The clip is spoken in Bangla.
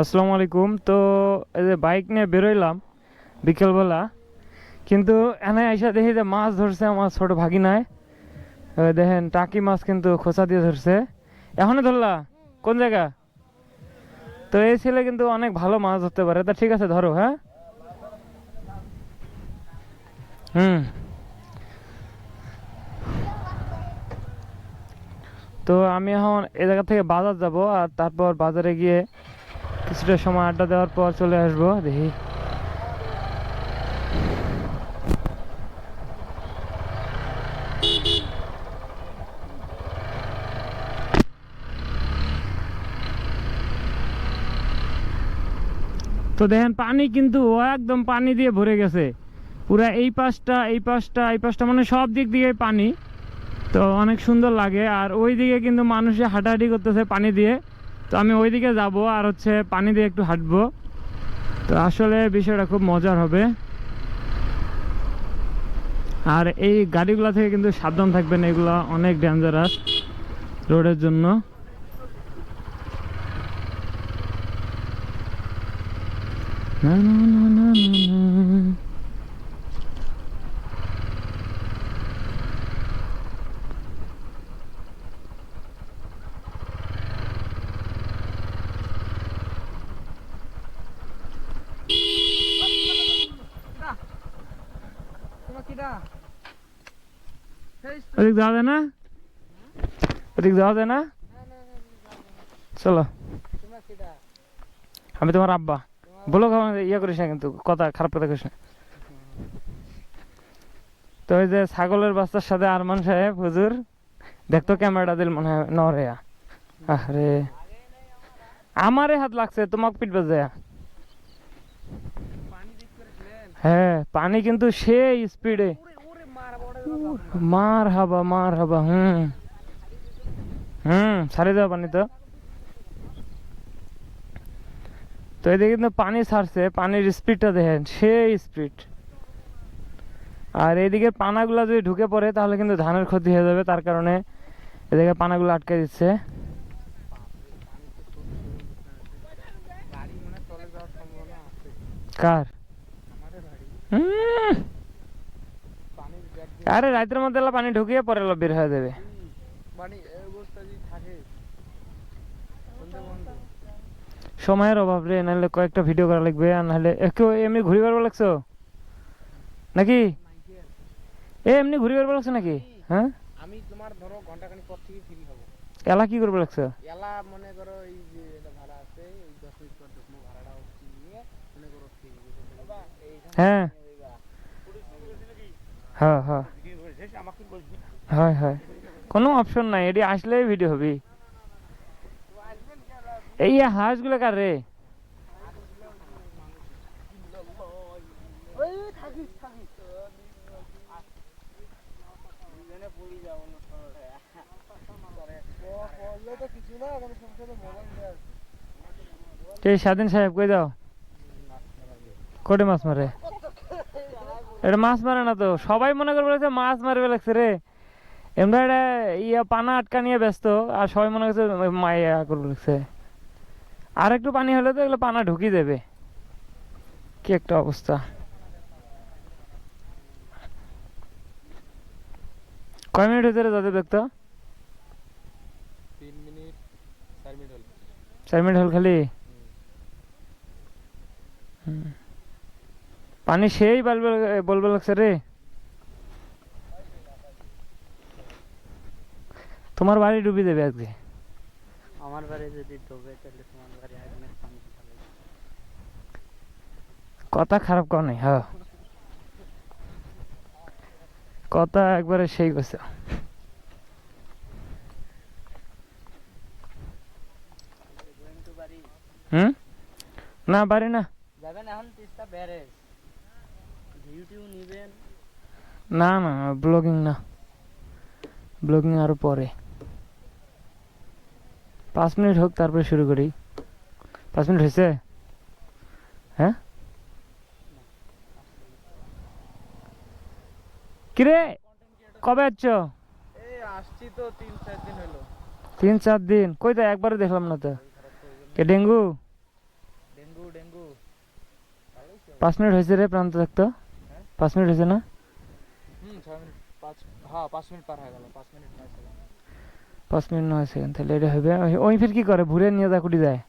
আসসালামু আলাইকুম। তো এই যে বাইক নিয়ে বেরোইলাম বিকেলবেলা, কিন্তু এনে আইসা দেখি যে মাছ ধরছে আমার ছোট ভাগিনায় ওই দেখেন, টাকি মাছ কিন্তু খোসা দিয়ে ধরছে। এখনই ধরলা? কোন জায়গা? তো এই ছেলে কিন্তু অনেক ভালো মাছ ধরতে পারে। তা ঠিক আছে, ধরো হ্যাঁ? হুম। তো আমি এখন এ জায়গা থেকে বাজার যাব, আর তারপর বাজারে গিয়ে কিছুটা সময় আড্ডা দেওয়ার পর চলে আসব, দেখি। তো দেখেন, পানি কিন্তু একদম পানি দিয়ে ভরে গেছে। পুরা এই পাশটা এই পাশটা এই পাশটা মানে সব দিক দিয়ে পানি। তো অনেক সুন্দর লাগে, আর ওই দিকে কিন্তু মানুষে হাঁটাহাঁটি করতেছে পানি দিয়ে। তো আমি ওই দিকে যাব আর হচ্ছে পানি দিয়ে একটু হাঁটবো। তো আসলে বিষয়টা খুব মজার হবে। আর এই গাড়িগুলো থেকে কিন্তু সাবধান থাকবেন, এগুলো অনেক ডেঞ্জারাস রোডের জন্য। না না না না না। আমি তোমার আব্বা। বলো ইয়ে করিস না কিন্তু, কথা, খারাপ কথা করিস না। তো ওই যে ছাগলের বাচ্চার সাথে আরমান সাহেব, হুজুর দেখতো ক্যামেরাটা দিল মনে হয়, নরে আরে আমারে হাত লাগছে, তোমাকে পিটবে যায় হ্যাঁ পানি কিন্তু সেই স্পিডে মার হাবা মার হাবা হুম। হুম ছাড়ে দেওয়া পানি তো। তো এদিকে কিন্তু পানি ছাড়ছে পানির স্পিডটা দেখেন সেই স্পিড আর এদিকে পানাগুলো যদি ঢুকে পড়ে তাহলে কিন্তু ধানের ক্ষতি হয়ে যাবে তার কারণে এদিকে পানাগুলো আটকে দিচ্ছে। কার। আরে রাতের মধ্যে পানি ঢুকিয়ে পরে বের হয়ে যাবে। সময়ের অভাব রে নাহলে কয়েকটা ভিডিও করা লাগবে আর নাহলে কেউ এমনি ঘুরি বেড়াবো লাগছো? নাকি? এ এমনি ঘুরি বেড়াবো লাগছো নাকি? হ্যাঁ? আমি তোমার ধরো ঘন্টাখানিক পর থেকে ফ্রি। এলা কি করব লাগছো? এলা মনে করো এই যে এটা ভাড়া আছে এই দশ মিনিট পর ঢুকবো ভাড়াটা হচ্ছে নিয়ে মনে করো ফ্রি হ্যাঁ। হ্যাঁ হ্যাঁ। হয় হয়। কোনো অপশন নাই এটি আসলেই ভিডিও হবে। এই হাঁসগুলো কার রে? স্বাধীন সাহেব, কই দাও কোটে মাছ মারে। এটা মাছ মারে না তো, সবাই মনে করবে মাছ মারবে লাগছে রে। এমরা এটা ইয়া পানা আটকা নিয়ে ব্যস্ত, আর সবাই মনে করছে মাইয়া করবে লাগছে। আর একটু পানি হলে তো এগুলো পানা ঢুকিয়ে দেবে। কি একটা অবস্থা। কয় মিনিট হতে যাতে দেখতো তিন মিনিট চার মিনিট হলো চার মিনিট হল খালি পানি সেই বলবে বলবে লাগছে রে। তোমার বাড়ি ডুবি দেবে আজকে। আমার বাড়ি যদি ডোবে তাহলে তোমার বাড়ি আগুনের পানি কথা খারাপ কর নাই হ্যাঁ। কথা একবারে সেই করছে হুম? না বাড়ি না। যাবেন এখন তিস্তা ব্যারেজ। ভিউ টিউ না না ব্লগিং না। ব্লগিং আরও পরে। পাঁচ মিনিট হোক তারপরে শুরু করি। পাঁচ মিনিট হয়েছে? হ্যাঁ? কিরে? কবে আসছ আসছি তো তিন চার দিন হলো। তিন চার দিন। কই তো একবারও দেখলাম না তো। কে ডেঙ্গু ডেঙ্গু ডেঙ্গু পাঁচ মিনিট হয়েছে রে প্রান্ত থাকতো পাঁচ মিনিট হয়েছে না হুম ছয় মিনিট পাঁচ হ্যাঁ পাঁচ মিনিট পার হয়ে গেল পাঁচ মিনিট পাঁচ মিনিট নয় সেকেন্ড তাহলে এটা হবে ওই ফির কি করে ঘুরে নিয়ে যা কুটি যায়